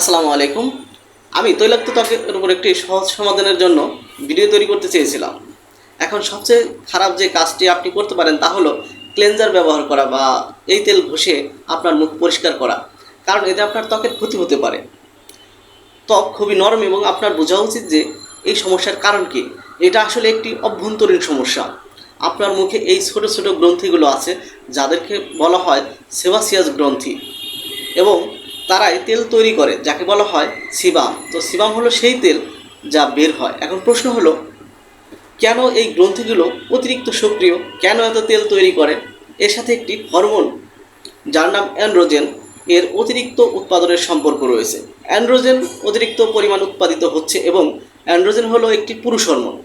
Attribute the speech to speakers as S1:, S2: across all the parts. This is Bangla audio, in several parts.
S1: আসসালামু আলাইকুম। আমি তৈলাক্ত ত্বকের উপর একটি সহজ সমাধানের জন্য ভিডিও তৈরি করতে চেয়েছিলাম। এখন সবচেয়ে খারাপ যে কাজটি আপনি করতে পারেন তা হলো ক্লেনজার ব্যবহার করা বা এই তেল ঘষে আপনার মুখ পরিষ্কার করা, কারণ এতে আপনার ত্বকের ক্ষতি হতে পারে। ত্বক খুবই নরম এবং আপনার বোঝা উচিত যে এই সমস্যার কারণ কি। এটা আসলে একটি অভ্যন্তরীণ সমস্যা। আপনার মুখে এই ছোট ছোট গ্রন্থিগুলো আছে, যাদেরকে বলা হয় সেবাসিয়াস গ্রন্থি। এবং তারাই তেল তৈরি করে, যাকে বলা হয় সিবাম। তো সিবাম হলো সেই তেল যা বের হয়। এখন প্রশ্ন হলো, কেন এই গ্রন্থিগুলো অতিরিক্ত সক্রিয়? কেন এত তেল তৈরি করে? এর সাথে একটি হরমোন, যার নাম অ্যান্ড্রোজেন, এর অতিরিক্ত উৎপাদনের সম্পর্ক রয়েছে। অ্যান্ড্রোজেন অতিরিক্ত পরিমাণ উৎপাদিত হচ্ছে এবং অ্যান্ড্রোজেন হলো একটি পুরুষ হরমোন।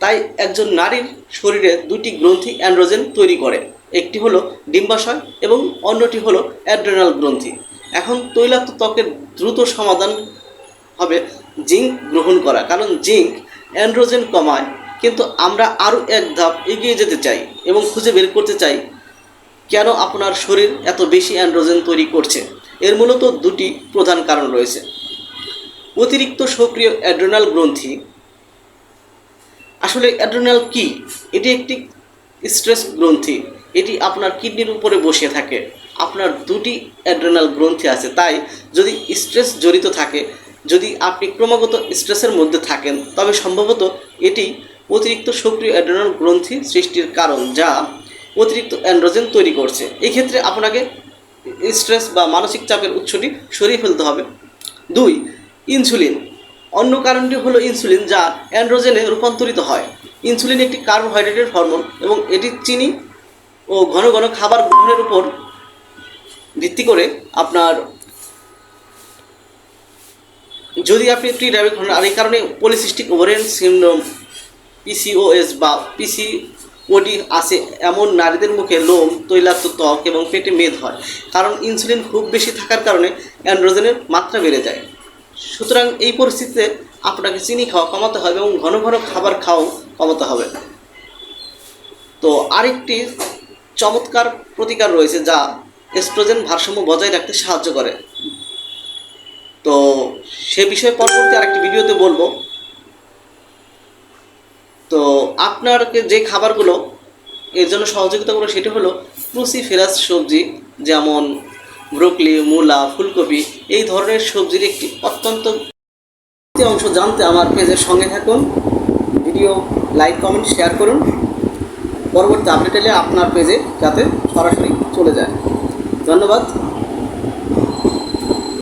S1: তাই একজন নারীর শরীরে দুটি গ্রন্থি অ্যান্ড্রোজেন তৈরি করে। একটি হলো ডিম্বাশয় এবং অন্যটি হলো অ্যাড্রেনাল গ্রন্থি। এখন তৈলাক্ত ত্বকের দ্রুত সমাধান হবে জিঙ্ক গ্রহণ করা। কারণ জিঙ্ক অ্যান্ড্রোজেন কমায়, কিন্তু আমরা আরও এক ধাপ এগিয়ে যেতে চাই এবং খুঁজে বের করতে চাই কেন আপনার শরীর এত বেশি অ্যান্ড্রোজেন তৈরি করছে। এর মূলত দুটি প্রধান কারণ রয়েছে। অতিরিক্ত সক্রিয় অ্যাড্রেনাল গ্রন্থি। আসলে অ্যাড্রোনাল কি? এটি একটি স্ট্রেস গ্রন্থি। এটি আপনার কিডনির উপরে বসে থাকে। আপনার দুটি অ্যাড্রেনাল গ্রন্থি আছে। তাই যদি স্ট্রেস জড়িত থাকে, যদি আপনি ক্রমাগত স্ট্রেসের মধ্যে থাকেন, তবে সম্ভবত এটি অতিরিক্ত সক্রিয় অ্যাড্রেনাল গ্রন্থি সৃষ্টির কারণ যা অতিরিক্ত অ্যান্ড্রোজেন তৈরি করছে। এই ক্ষেত্রে আপনাকে স্ট্রেস বা মানসিক চাপের উৎসটি সরিয়ে ফেলতে হবে। দুই ইনসুলিন অন্য কারণটি হলো ইনসুলিন যা অ্যান্ড্রোজেনে রূপান্তরিত হয়। ইনসুলিন একটি কার্বোহাইড্রেটের হরমোন এবং এটি চিনি ও ঘন ঘন খাবার গ্রহণের উপর ভিত্তি করে আপনার যদি আপনি প্রি ডায়াবেটিক হন, আর এই কারণে পলিসিস্টিক ওভারিয়ান সিন্ড্রোম পিসিওএস বা পিসি ওডি আছে, এমন নারীদের মুখে লোম, তৈলাক্ত ত্বক এবং পেটে মেদ হয়। কারণ ইনসুলিন খুব বেশি থাকার কারণে অ্যান্ড্রোজেনের মাত্রা বেড়ে যায়। সুতরাং এই পরিস্থিতিতে আপনাকে চিনি খাওয়া কমাতে হবে এবং ঘন ঘন খাবার খাওয়াও কমাতে হবে। তো আরেকটি চমৎকার প্রতিকার রয়েছে যা এস্ট্রোজেন ভারসাম্য বজায় রাখতে সাহায্য করে। তো সে বিষয়ে পরবর্তী আরেকটি ভিডিওতে বলব। তো আপনারকে যে খাবারগুলো এর জন্য সহযোগিতা করে সেটি হলো ক্রুসিফেরাস সবজি, যেমন ব্রোকলি মূলা, ফুলকপি, এই ধরনের সবজির একটি অত্যন্ত অংশ জানতে আমার পেজের সঙ্গে থাকুন। ভিডিও লাইক, কমেন্ট, শেয়ার করুন। পরবর্তী আপডেট এলে আপনার পেজে যাতে সরাসরি চলে যায়। ধন্যবাদ।